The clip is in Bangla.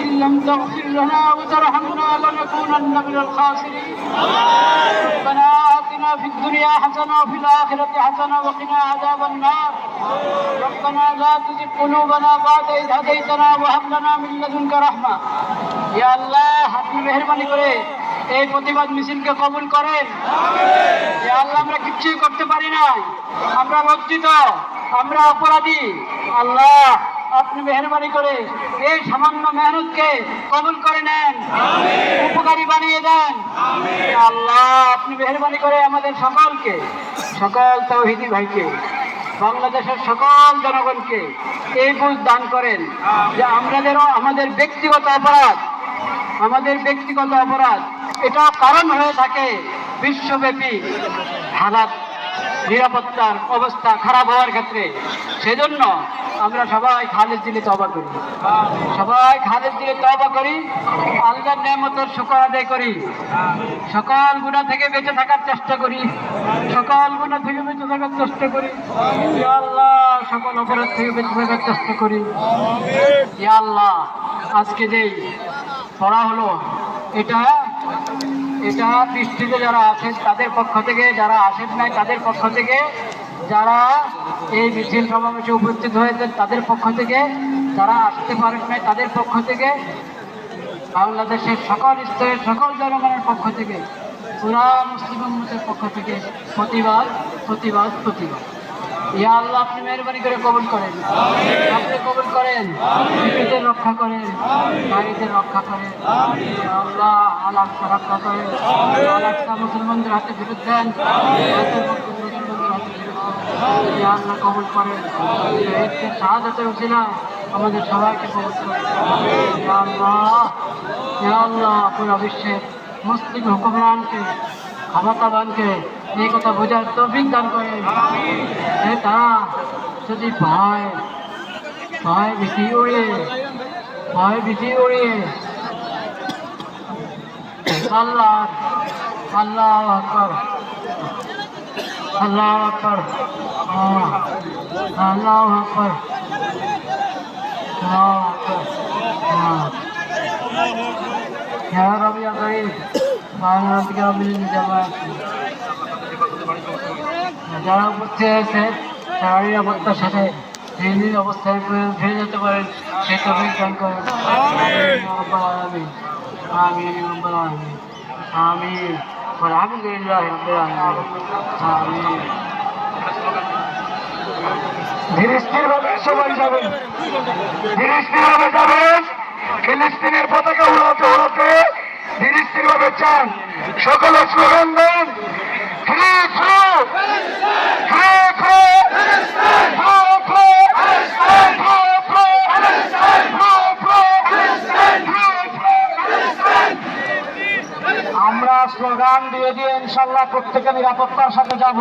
وإن لم تغفر لنا وترحمنا لنكونن من الخاسرين ربنا آتنا في الدنيا حسنة وفي الآخرة حسنة وقنا عذاب النار ربنا لا تزغ قلوبنا بعد إذ هديتنا وهب لنا من لدنك رحمة يا الله আপনি মেহরবানি করে এই প্রতিবাদ মিছিলকে কবুল করেন ইয়া আল্লাহ আমরা কিচ্ছুই করতে পারি না আমরা লজ্জিত আমরা অপরাধী আল্লাহ আপনি মেহরবানি করে এই সামান্য মেহনতকে কবুল করে নেন। উপকারী বানিয়ে দেন। আল্লাহ আপনি মেহরবানি করে আমাদের সকলকে সকল তৌহিদি ভাইকে বাংলাদেশের সকল জনগণকে এই বুঝ দান করেন যে আমাদেরও আমাদের ব্যক্তিগত অপরাধ আমাদের ব্যক্তিগত অপরাধ এটা কারণ হয়ে থাকে বিশ্বব্যাপী হালাত নিরাপত্তার অবস্থা খারাপ হওয়ার ক্ষেত্রে। সেজন্য আমরা সবাই খালেদ দিলে তবা করি। সবাই খালেদ দিলে তবা করি, আল্লাহর নেমতের শুকর আদায় করি। সকল গুণা থেকে বেঁচে থাকার চেষ্টা করি। সকল গুণা থেকে বেঁচে থাকার চেষ্টা করি। আল্লাহ, সকল অপরাধ থেকে বেঁচে থাকার চেষ্টা করি। আল্লাহ, আজকে যেই পড়া হলো, এটা এটা পৃষ্ঠিতে যারা আছেন, তাদের পক্ষ থেকে, যারা আসেন নাই, তাদের পক্ষ থেকে যারা এই মিছিল সমাবেশে উপস্থিত হয়েছেন, তাদের পক্ষ থেকে, যারা আসতে পারেন নাই, তাদের পক্ষ থেকে, বাংলাদেশের সকল স্তরের সকল জনগণের পক্ষ থেকে পুরা মুসলিম উম্মতের পক্ষ থেকে প্রতিবাদ প্রতিবাদ প্রতিবাদ। ইয়া আল্লাহ, আপনি মেহরবানি করে কবুল করেন। আপনি কবুল করেন। শিশুদের রক্ষা করেন। নারীদের রক্ষা করেন। আল্লাহ আলাক্কা রক্ষা করেন। আলাক্কা মুসলমানদের হাতে ফেরত দেন হাতের মধ্যে মুসলমানদের হাতে ইয়া আল্লাহ কবুল করেন। শাহাদাতের উসিলা আমাদের সবাইকে কবুল করেন। আল্লাহ আল্লাহ, পুরো বিশ্বের মুসলিম হুকুমরানকে, ক্ষমতাবানকে এই কথা বোঝার তৌফিক দান করেন। এ তারা যদি ভয় ভয় ভীতি উড়িয়ে, ভয় ভীতি উড়িয়ে আল্লাহ আল্লাহ আকবর। আল্লাহ আকবর। আল্লাহ আকবর। আল্লাহ আকবর। যারা উপস্থিত হয়েছে তারা নিরাপত্তার সাথে অবস্থায় ফিরে যেতে পারেন। সে তবে দান করেন। আলহামদুলিল্লাহ রব্বিল আলামিন। আমিন। ধীরে স্থির ভাবে সবাই যাবেন। ধীরে স্থির ভাবে যাবেন। ফিলিস্তিনের পতাকা উড়াতে উড়াতে চান সকলে স্লোগান দেন। ফ্রি। Free free. স্লোগান দিয়ে দিয়ে ইনশাল্লাহ প্রত্যেকে নিরাপত্তার সাথে যাব।